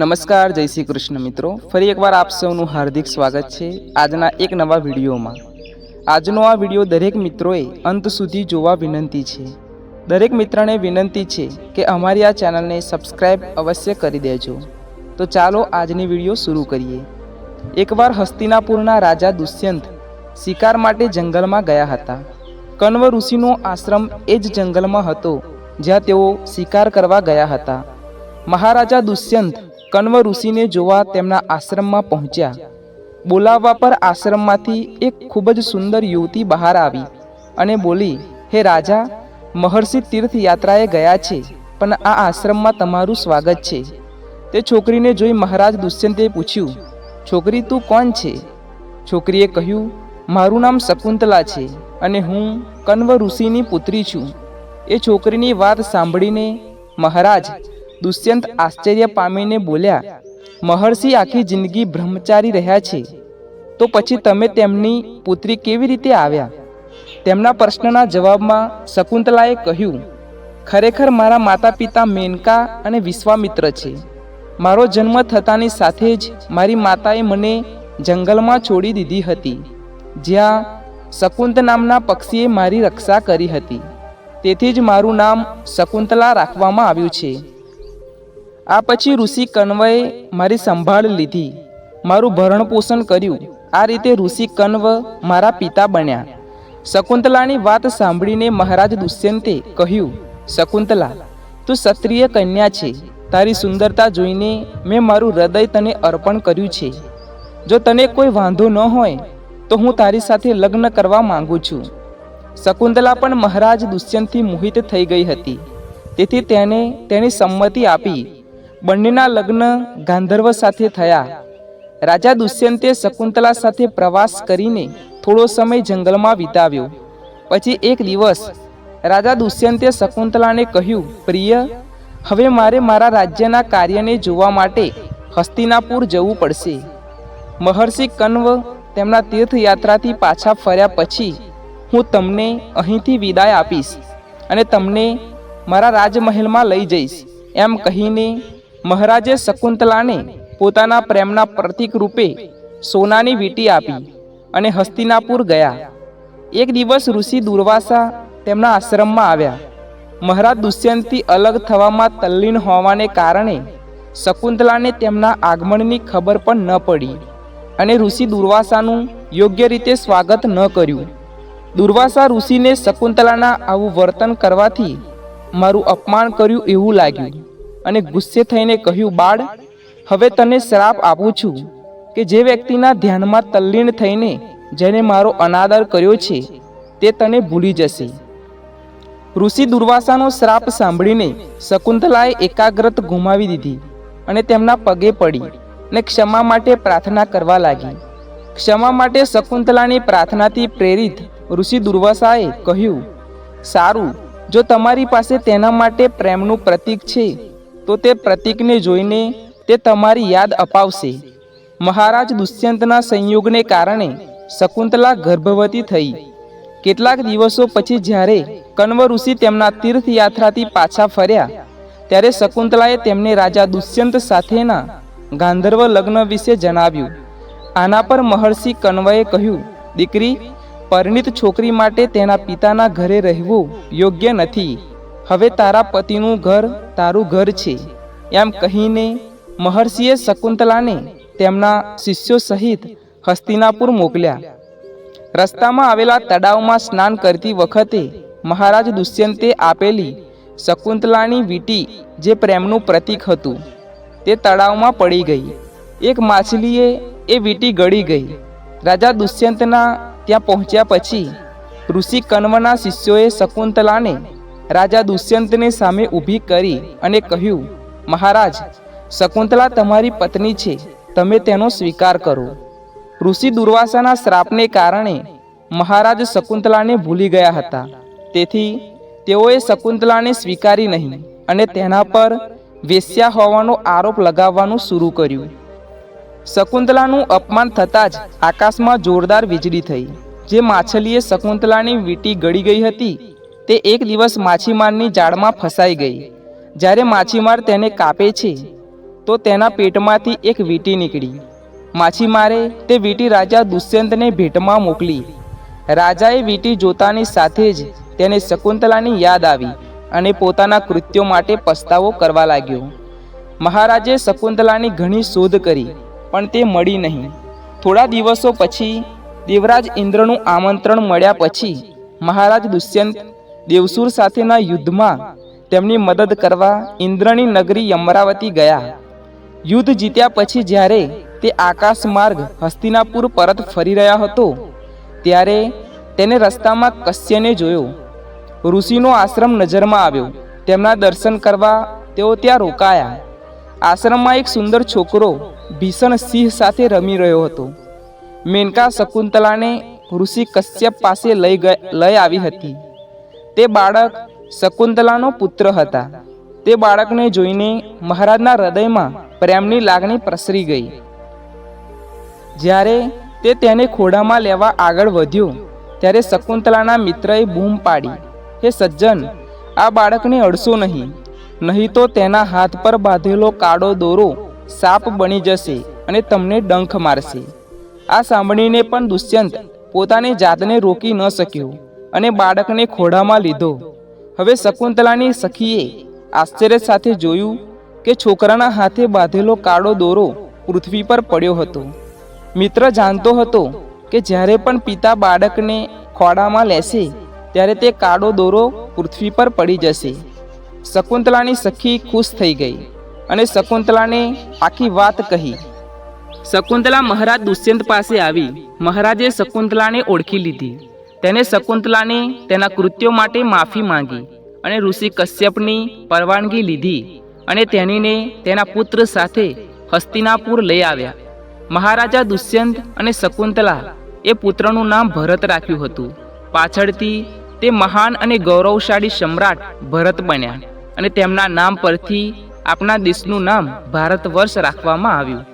નમસ્કાર, જય શ્રી કૃષ્ણ મિત્રો. ફરી એકવાર આપ સૌનું હાર્દિક સ્વાગત છે આજના એક નવા વિડીયોમાં. આજનો આ વીડિયો દરેક મિત્રોએ અંત સુધી જોવા વિનંતી છે. દરેક મિત્રને વિનંતી છે કે અમારી આ ચેનલને સબસ્ક્રાઈબ અવશ્ય કરી દેજો. તો ચાલો આજની વીડિયો શરૂ કરીએ. એકવાર હસ્તિનાપુરના રાજા દુષ્યંત શિકાર માટે જંગલમાં ગયા હતા. કન્વ ઋષિનો આશ્રમ એ જ જંગલમાં હતો જ્યાં તેઓ શિકાર કરવા ગયા હતા. મહારાજા દુષ્યંત કન્વ ઋષિને જોવા તેમના આશ્રમમાં પહોંચ્યા. બોલાવવા પર આશ્રમમાંથી એક ખૂબ જ સુંદર યુવતી બહાર આવી અને બોલી, હે રાજા, મહર્ષિ તીર્થયાત્રાએ ગયા છે, પણ આ આશ્રમમાં તમારું સ્વાગત છે. તે છોકરીને જોઈ મહારાજ દુષ્યંતે પૂછ્યું, છોકરી તું કોણ છે? છોકરીએ કહ્યું, મારું નામ શકુંતલા છે અને હું કન્વ ઋષિની પુત્રી છું. એ છોકરીની વાત સાંભળીને મહારાજ દુષ્યંત આશ્ચર્ય પામીને બોલ્યા, મહર્ષિ આખી જિંદગી બ્રહ્મચારી રહ્યા છે. તો પછી તમે તેમની પુત્રી કેવી રીતે આવ્યા? તેમના પ્રશ્નના જવાબમાં શકુંતલાએ કહ્યું, ખરેખર મારા માતા પિતા મેનકા અને વિશ્વામિત્ર છે. મારો જન્મ થતાની સાથે જ મારી માતાએ મને જંગલમાં છોડી દીધી હતી, જ્યાં શકુંત નામના પક્ષીએ મારી રક્ષા કરી હતી. તેથી જ મારું નામ શકુંતલા રાખવામાં આવ્યું છે. આ પછી ઋષિ કન્વએ મારી સંભાળ લીધી. મારું ભરણ પોષણ કર્યું. આ રીતે ઋષિ કન્વ મારા પિતા બન્યા. શકુંતલાની વાત સાંભળીને મહારાજ દુષ્યંતે કહ્યું, શકુંતલા, તું ક્ષત્રિય કન્યા છે. તારી સુંદરતા જોઈને મેં મારું હૃદય તને અર્પણ કર્યું છે. જો તને કોઈ વાંધો ન હોય, તો હું તારી સાથે લગ્ન કરવા માંગુ છું. શકુંતલા પણ મહારાજ દુષ્યંતથી મોહિત થઈ ગઈ હતી. તેથી તેને તેની સંમતિ આપી. બંનેના લગ્ન ગાંધર્વ સાથે થયા. રાજા દુષ્યંતે શકુંતલા સાથે પ્રવાસ કરીને થોડો સમય જંગલમાં વિતાવ્યો. પછી એક દિવસ રાજા દુષ્યંતે શકુંતલાને કહ્યું, પ્રિય, હવે મારે મારા રાજ્યના કાર્યને જોવા માટે હસ્તિનાપુર જવું પડશે. મહર્ષિ કન્વ તેમના તીર્થયાત્રાથી પાછા ફર્યા પછી, હું તમને અહીંથી વિદાય આપીશ અને તમને મારા રાજમહેલમાં લઈ જઈશ. એમ કહીને મહારાજે શકુંતલાને પોતાના પ્રેમના પ્રતીક રૂપે સોનાની વીંટી આપી અને હસ્તિનાપુર ગયા. એક દિવસ ઋષિ દુર્વાસા તેમના આશ્રમમાં આવ્યા. મહારાજ દુષ્યંતથી અલગ થવામાં તલ્લીન હોવાને કારણે શકુંતલાને તેમના આગમનની ખબર પણ ન પડી અને ઋષિ દુર્વાસાનું યોગ્ય રીતે સ્વાગત ન કર્યું. દુર્વાસા ઋષિને શકુંતલાના આવું વર્તન કરવાથી મારું અપમાન કર્યું એવું લાગ્યું. અને ગુસ્સે થઈને કહ્યું, બાળ, હવે તને શ્રાપ આપું છું કે જે વ્યક્તિના ધ્યાનમાં તલ્લીન થઈને જેને મારો અનાદર કર્યો છે, તે તને ભૂલી જશે. ઋષિ દુર્વાસાનો શ્રાપ સાંભળીને શકુંતલાએ એકાગ્રત ગુમાવી દીધી અને તેમના પગે પડી અને ક્ષમા માટે પ્રાર્થના કરવા લાગી. ક્ષમા માટે શકુંતલાની પ્રાર્થનાથી પ્રેરિત ઋષિ દુર્વાસાએ કહ્યું, સારું, જો તમારી પાસે તેના માટે પ્રેમનું પ્રતીક છે તો તે પ્રતીકને જોઈને તે તમારી યાદ અપાવશે. મહારાજ દુષ્યંતના સંયોગને કારણે શકુંતલા ગર્ભવતી થઈ. કેટલાક દિવસો પછી જ્યારે કન્વ ઋષિ તેમના તીર્થયાત્રાથી પાછા ફર્યા, ત્યારે શકુંતલાએ તેમને રાજા દુષ્યંત સાથેના ગાંધર્વ લગ્ન વિશે જણાવ્યું. આના પર મહર્ષિ કન્વએ કહ્યું, દીકરી, પરિણીત છોકરી માટે તેના પિતાના ઘરે રહેવું યોગ્ય નથી. હવે તારા પતિનું ઘર તારું ઘર છે. એમ કહીને મહર્ષિએ શકુંતલાને તેમના શિષ્યો સહિત હસ્તિનાપુર મોકલ્યા. રસ્તામાં આવેલા તળાવમાં સ્નાન કરતી વખતે મહારાજ દુષ્યંતે આપેલી શકુંતલાની વીંટી જે પ્રેમનું પ્રતીક હતું, તે તળાવમાં પડી ગઈ. એક માછલીએ એ વીંટી ગળી ગઈ. રાજા દુષ્યંતના ત્યાં પહોંચ્યા પછી ઋષિ કન્વના શિષ્યોએ શકુંતલાને રાજા દુષ્યંતને સામે ઊભી કરી અને કહ્યું, મહારાજ, શકુંતલા તમારી પત્ની છે, તમે તેનો સ્વીકાર કરો. ઋષિ દુર્વાસાના શ્રાપને કારણે મહારાજ શકુંતલાને ભૂલી ગયા હતા. તેથી તેઓએ શકુંતલાને સ્વીકારી નહીં અને તેના પર વેશ્યા હોવાનો આરોપ લગાવવાનું શરૂ કર્યું. શકુંતલાનું અપમાન થતાં જ આકાશમાં જોરદાર વીજળી થઈ, જે માછલીએ શકુંતલાની વીંટી ગળી ગઈ હતી તે એક દિવસ માછીમારની જાળમાં ફસાઈ ગઈ. જ્યારે માછીમાર તેને કાપે છે, તો તેના પેટમાંથી એક વીંટી નીકળી. માછીમારે તે વીંટી રાજા દુષ્યંતને ભેટમાં મોકલી. રાજાએ વીંટી જોતાની સાથે જ તેને શકુંતલાની યાદ આવી અને પોતાના કૃત્યો માટે પસ્તાવો કરવા લાગ્યો. મહારાજે શકુંતલાની ઘણી શોધ કરી, પણ તે મળી નહીં. થોડા દિવસો પછી દેવરાજ ઇન્દ્રનું આમંત્રણ મળ્યા પછી મહારાજ દુષ્યંત દેવસુર સાથેના યુદ્ધમાં તેમની મદદ કરવા ઇન્દ્રની નગરી અમરાવતી ગયા. યુદ્ધ જીત્યા પછી જ્યારે તે આકાશ માર્ગ હસ્તિનાપુર પરત ફરી રહ્યા હતો, ત્યારે તેને રસ્તામાં કશ્યને જોયો. ઋષિનો આશ્રમ નજરમાં આવ્યો. તેમના દર્શન કરવા તેઓ ત્યાં રોકાયા. આશ્રમમાં એક સુંદર છોકરો ભીષણ સિંહ સાથે રમી રહ્યો હતો. મેનકા શકુંતલાને ઋષિ કશ્યપ પાસે લઈ લઈ આવી હતી. તે બાળક શકુંતલાનો પુત્ર હતા. તે બાળકને જોઈને મહારાજના હૃદયમાં પ્રેમની લાગણી પ્રસરી ગઈ. જ્યારે તે તેને ખોડામાં લેવા આગળ વધ્યો, ત્યારે શકુંતલાના મિત્રએ બૂમ પાડી, હે સજ્જન, આ બાળકને અડશો નહીં નહીં તો તેના હાથ પર બાંધેલો કાળો દોરો સાપ બની જશે અને તમને ડંખ મારશે. આ સાંભળીને પણ દુષ્યંત પોતાની જાતને રોકી ન શક્યો. અને બાળકને ખોડામાં લીધો. હવે શકુંતલાની સખીએ આશ્ચર્ય સાથે જોયું કે છોકરાના હાથે બાંધેલો કાળો દોરો પૃથ્વી પર પડ્યો હતો. મિત્ર જાણતો હતો કે જ્યારે પણ પિતા બાળકને ખોડામાં લેશે, ત્યારે તે કાળો દોરો પૃથ્વી પર પડી જશે. શકુંતલાની સખી ખુશ થઈ ગઈ અને શકુંતલાને આખી વાત કહી. શકુંતલા મહારાજ દુષ્યંત પાસે આવી. મહારાજે શકુંતલાને ઓળખી લીધી. તેને શકુંતલાને તેના કૃત્યો માટે માફી માંગી અને ઋષિ કશ્યપની પરવાનગી લીધી અને તેણીને તેના પુત્ર સાથે હસ્તિનાપુર લઈ આવ્યા. મહારાજા દુષ્યંત અને શકુંતલા એ પુત્રનું નામ ભરત રાખ્યું હતું. પાછળથી તે મહાન અને ગૌરવશાળી સમ્રાટ ભરત બન્યા અને તેમના નામ પરથી આપણા દેશનું નામ ભારત વર્ષ રાખવામાં આવ્યું.